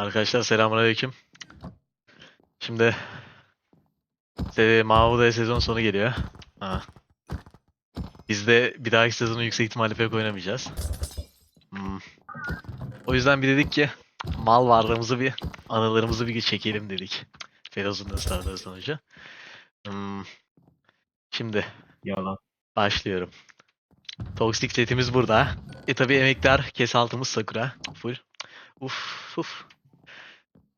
Arkadaşlar selamünaleyküm. Şimdi se Mahmut'a sezon sonu geliyor. Ha. Biz de bir dahaki sezonu yüksek ihtimalle pek oynamayacağız. Hmm. O yüzden bir dedik ki mal varlığımızı bir anılarımızı bir çekelim dedik. Feroz'un da Star'dan sonucu. Hmm. Şimdi Yalan. başlıyorum. Toxic setimiz burada. E tabi emektar kesaltımız Sakura. Full. Uf uf.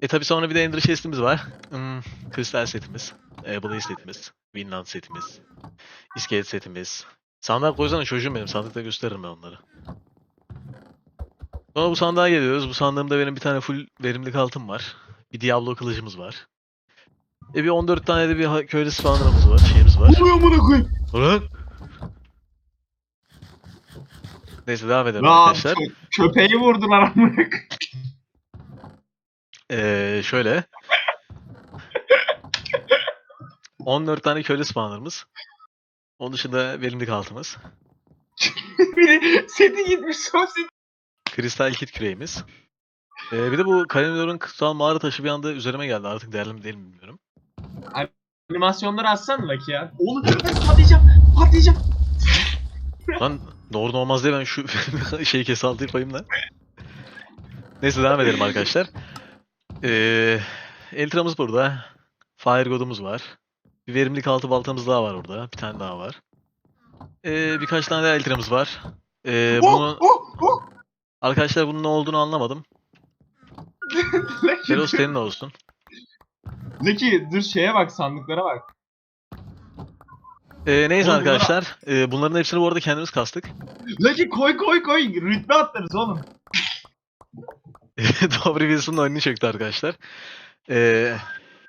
E tabi sonra bir de Ender Chest'imiz var. Hmm, kristal setimiz. E, Blaze setimiz. Vinland setimiz. İskelet setimiz. Sandık koysana çocuğum benim. Sandıkta gösteririm ben onları. Sonra bu sandığa geliyoruz. Bu sandığımda benim bir tane full verimlilik altın var. Bir Diablo kılıcımız var. E bir 14 tane de bir köylü spawner'ımız var. Şeyimiz var. Oluyor amına koyayım. Ulan! Neyse devam edelim Lan arkadaşlar. kö- köpeği vurdular amına. Ee, şöyle. 14 tane köylü spawner'ımız. Onun dışında verimlilik altımız. Biri seti gitmiş son seti. Kristal kit küreğimiz. Ee, bir de bu Kalimdor'un kutsal mağara taşı bir anda üzerime geldi. Artık değerli mi değil mi bilmiyorum. Animasyonları açsana Lucky ya. Oğlum patlayacağım. Patlayacağım. Lan doğru olmaz diye ben şu şeyi kesaltı yapayım da. Neyse devam edelim arkadaşlar. Ee, Eltra'mız burada. Fire God'umuz var. Bir verimlilik altı baltamız daha var orada. Bir tane daha var. Ee, birkaç tane daha Eltra'mız var. Ee, oh, oh. arkadaşlar bunun ne olduğunu anlamadım. Feroz Lucky, senin olsun. Lucky dur şeye bak sandıklara bak. Ee, neyse Oğlum bunlar- arkadaşlar. ee, bunların hepsini bu arada kendimiz kastık. Lucky koy koy koy. Rütbe atlarız oğlum. Dobry Wilson'ın oyununu çöktü arkadaşlar. Ee,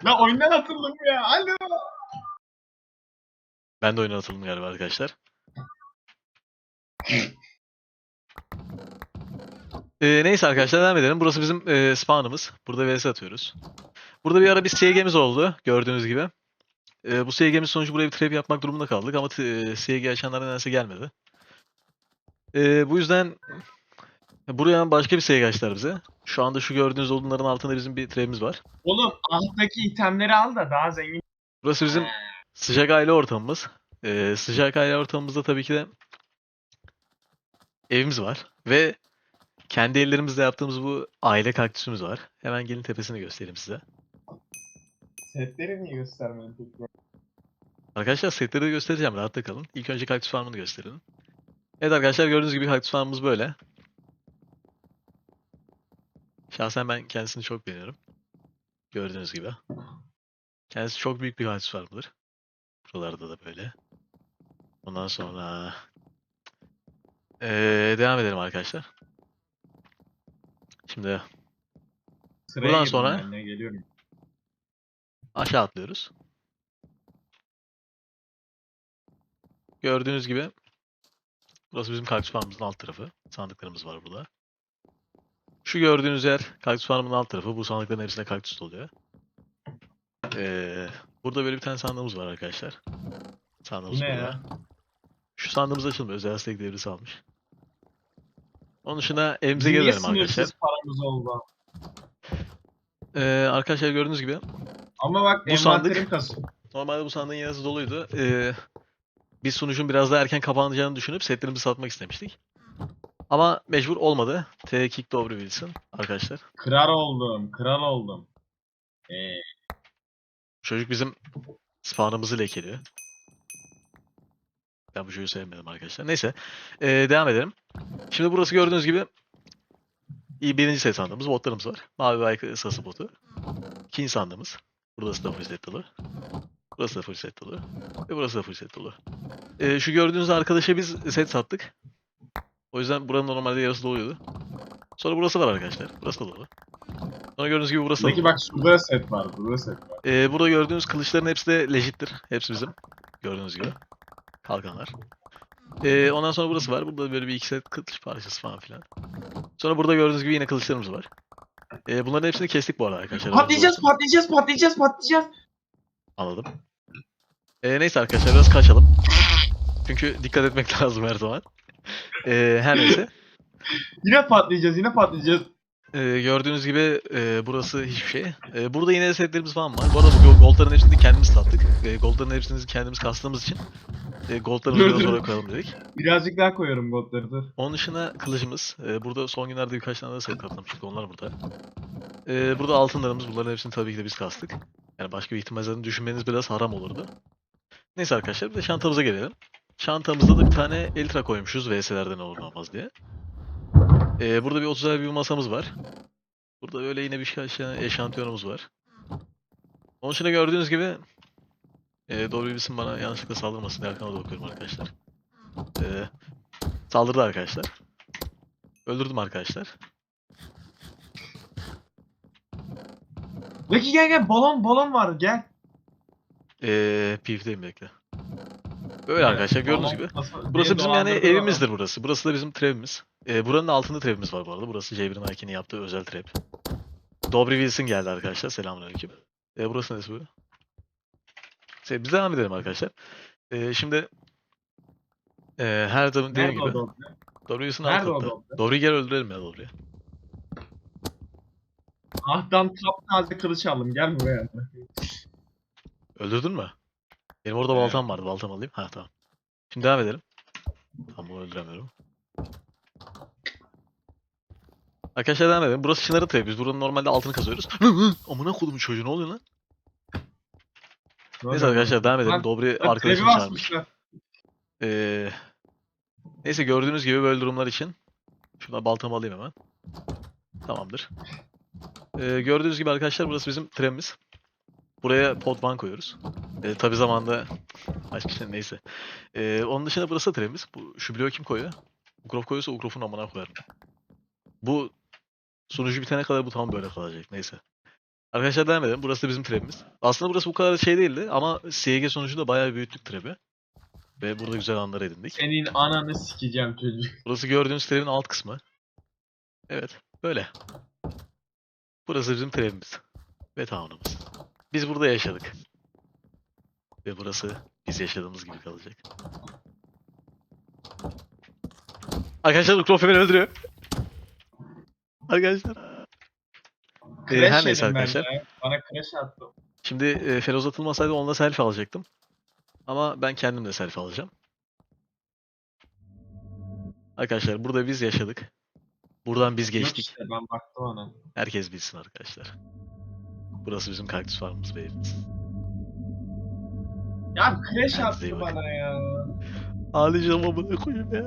Ben oyundan atıldım ya. Alo. Ben de oyuna atıldım galiba arkadaşlar. Ee, neyse arkadaşlar devam edelim. Burası bizim e, spawnımız. Burada vs atıyoruz. Burada bir ara bir SG'miz oldu gördüğünüz gibi. Ee, bu SG'miz sonucu buraya bir trap yapmak durumunda kaldık ama t- SG açanlar nedense gelmedi. Ee, bu yüzden buraya başka bir SG açtılar bize. Şu anda şu gördüğünüz odunların altında bizim bir trap'imiz var. Oğlum alttaki itemleri al da daha zengin. Burası bizim Sıcak aile ortamımız. Ee, sıcak aile ortamımızda tabii ki de evimiz var ve kendi ellerimizle yaptığımız bu aile kaktüsümüz var. Hemen gelin tepesini göstereyim size. Setleri niye göstermedin peki? Arkadaşlar setleri de göstereceğim rahatta kalın. İlk önce kaktüs farmını gösterelim. Evet arkadaşlar gördüğünüz gibi kaktüs farmımız böyle. Şahsen ben kendisini çok beğeniyorum. Gördüğünüz gibi. Kendisi çok büyük bir kaktüs farmıdır. Buralarda da böyle. Ondan sonra Ee, devam edelim arkadaşlar. Şimdi Sıraya Buradan sonra- geliyorum. aşağı atlıyoruz. Gördüğünüz gibi burası bizim farmımızın alt tarafı. Sandıklarımız var burada. Şu gördüğünüz yer kaktüs farmının alt tarafı. Bu sandıkların hepsinde kaktüs oluyor. Ee, burada böyle bir tane sandığımız var arkadaşlar. Sandığımız ne burada. ya? Şu sandığımız açılmıyor. Özel istek devresi almış. Onun dışında evimize Niye geri dönelim arkadaşlar. paramız oldu? Ee, arkadaşlar gördüğünüz gibi Ama bak Bu sandık-. Normalde bu sandığın yarısı doluydu. Ee, biz sunucun biraz daha erken kapanacağını düşünüp setlerimizi satmak istemiştik. Ama mecbur olmadı. T Kick Dobry Wilson arkadaşlar. Kral oldum, kral oldum. Ee, Çocuk bizim spawnımızı lekeliyor. Ben bu çocuğu sevmedim arkadaşlar. Neyse. ee, devam edelim. Şimdi burası gördüğünüz gibi iyi birinci set sandığımız botlarımız var. Mavi ve aykırı ısası botu. İkinci sandığımız. Burası da full set dolu. Burası da full set dolu. Ve burası da full set dolu. Ee, şu gördüğünüz arkadaşa biz set sattık. O yüzden buranın normalde yarısı doluydu. Sonra burası var arkadaşlar. Burası da dolu. Sonra gördüğünüz gibi burası da peki dolu. bak şurada set var, burada set var. Ee, burada gördüğünüz kılıçların hepsi de legittir. Hepsi bizim. Gördüğünüz gibi. Kalkanlar. Ee, ondan sonra burası var. Burada böyle bir iki set kılıç parçası falan filan. Sonra burada gördüğünüz gibi yine kılıçlarımız var. Ee, bunların hepsini kestik bu arada arkadaşlar. Patlayacağız, patlayacağız, patlayacağız, patlayacağız. Anladım. Ee, neyse arkadaşlar biraz kaçalım. Çünkü dikkat etmek lazım her zaman. Ee, her neyse. Yine patlayacağız, yine patlayacağız. Ee, gördüğünüz gibi e, burası hiçbir şey. Ee, burada yine setlerimiz falan var. Bu arada bu goldların hepsini kendimiz sattık. E, goldların hepsini kendimiz kastığımız için e, goldlarımızı biraz sonra koyalım dedik. Birazcık daha koyuyorum godları dur. Onun dışında kılıcımız. e, burada son günlerde birkaç tane daha set katlamıştık. Onlar burada. E, burada altınlarımız. Bunların hepsini tabii ki de biz kastık. Yani başka bir ihtimallerini düşünmeniz biraz haram olurdu. Neyse arkadaşlar bir de çantamıza gelelim. Çantamızda da bir tane Eltra koymuşuz VS'lerden olur ne olmaz diye. E, burada bir 30 bir masamız var. Burada böyle yine birkaç tane eşantiyonumuz var. Onun dışında gördüğünüz gibi e, doğru bilsin bana yanlışlıkla saldırmasın diye arkama da bakıyorum arkadaşlar. E, saldırdı arkadaşlar. Öldürdüm arkadaşlar. Lucky gel gel balon balon var gel. Eee PvP'deyim bekle. Böyle arkadaşlar gördüğünüz gibi. Burası bizim yani evimizdir burası. Burası da bizim trap'imiz. Ee, buranın altında trap'imiz var bu arada. Burası J1 Mike'nin yaptığı özel trap. Dobry Wilson geldi arkadaşlar. Selamünaleyküm. Ee, burası neresi böyle? Şey, biz devam edelim arkadaşlar. Ee, şimdi ee, her zaman dediğim gibi? Dobry Wilson alt katta. Dobry'yi gel öldürelim ya Dobry'yi. Ahdan taptaze kılıç aldım gel buraya. Öldürdün mü? Benim orada baltam vardı. Baltam alayım. Ha tamam. Şimdi devam edelim. Tamam bunu öldüremiyorum. Arkadaşlar devam edelim. Burası Çınar'ın tabii. Biz buranın normalde altını kazıyoruz. Amına kodumun çocuğu ne oluyor lan? Neyse arkadaşlar devam edelim. Lan, Dobry Bak, arkadaşını trevi çağırmış. basmışlar. Ee, neyse gördüğünüz gibi böyle durumlar için. Şuradan baltamı alayım hemen. Tamamdır. Ee, gördüğünüz gibi arkadaşlar burası bizim trenimiz. Buraya pod van koyuyoruz. Ee, tabi zamanda başka şey neyse. Ee, onun dışında burası da trenimiz. Bu, şu bloğu kim koyuyor? Ukrop koyuyorsa Ukrop'un amına koyarım. Bu sunucu bitene kadar bu tam böyle kalacak. Neyse. Arkadaşlar devam edelim. Burası da bizim trebimiz. Aslında burası bu kadar şey değildi ama SG sonucunda bayağı büyüttük trebi. Ve burada güzel anlar edindik. Senin ananı sikeceğim çocuk. Burası gördüğünüz trebin alt kısmı. Evet, böyle. Burası bizim trebimiz. Ve town'umuz. Biz burada yaşadık. Ve burası biz yaşadığımız gibi kalacak. Arkadaşlar Ukrof beni öldürüyor. Arkadaşlar. Ee, her neyse ben arkadaşlar. Bana crash attı. Şimdi e, Feroz atılmasaydı onunla selfie alacaktım. Ama ben kendim de selfie alacağım. Arkadaşlar burada biz yaşadık. Buradan biz Yok geçtik. işte ben baktım ona. Herkes bilsin arkadaşlar. Burası bizim kaktüs farmımız ve evimiz. Ya crash attı bakın. bana ya. Ağlayacağım amına koyayım ya.